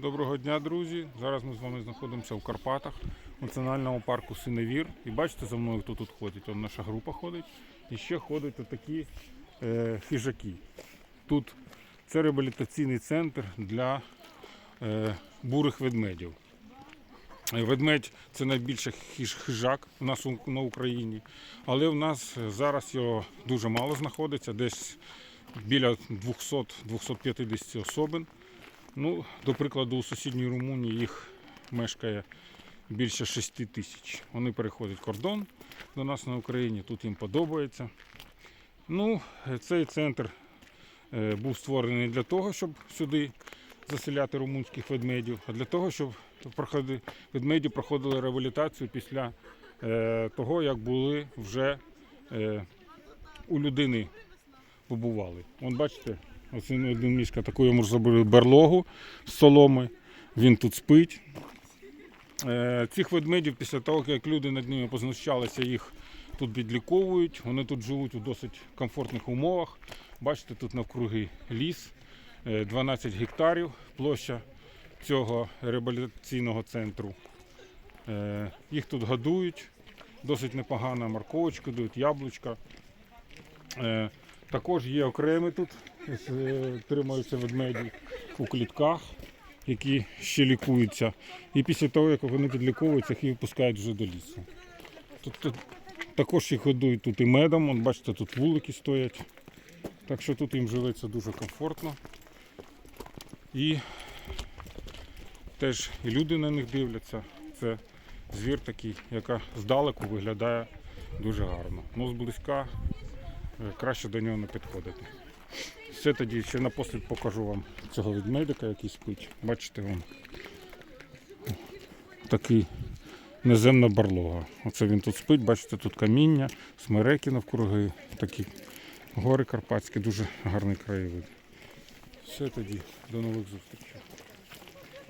Доброго дня, друзі. Зараз ми з вами знаходимося в Карпатах, у національному парку Синевір. І бачите, за мною хто тут ходить. Он наша група ходить. І ще ходять отакі е, хижаки. Тут це реабілітаційний центр для е, бурих ведмедів. Ведмедь це найбільший хиж- хижак у нас на Україні. Але в нас зараз його дуже мало знаходиться, десь біля 200-250 особин. Ну, до прикладу, у сусідній Румунії їх мешкає більше 6 тисяч. Вони переходять кордон до нас на Україні, тут їм подобається. Ну, цей центр е, був створений для того, щоб сюди заселяти румунських ведмедів, а для того, щоб ведмеді проходили реабілітацію після е, того, як були вже е, у людини побували. Вон бачите, ось один мішка таку йому зробили берлогу з соломи. Він тут спить. Е, цих ведмедів після того, як люди над ними познущалися, їх тут відліковують. Вони тут живуть у досить комфортних умовах. Бачите, тут навкруги ліс, е, 12 гектарів площа цього реабілітаційного центру. Е, їх тут годують, досить непогано морковочку дають, яблучка. Е, також є окремі тут, е, тримаються ведмеді у клітках, які ще лікуються. І після того, як вони підліковуються, їх випускають вже до лісу. Тут, тут також їх годують тут і медом, Вон, бачите, тут вулики стоять. Так що тут їм живеться дуже комфортно. І теж і люди на них дивляться. Це звір такий, яка здалеку виглядає дуже гарно. Ну, зблизька е, краще до нього не підходити. Все тоді ще напослід покажу вам цього ведмедика, який спить. Бачите вам такий неземна барлога. Оце він тут спить, бачите, тут каміння, смереки навкруги, такі гори карпатські, дуже гарний краєвид. Все тоді, до нових зустрічей.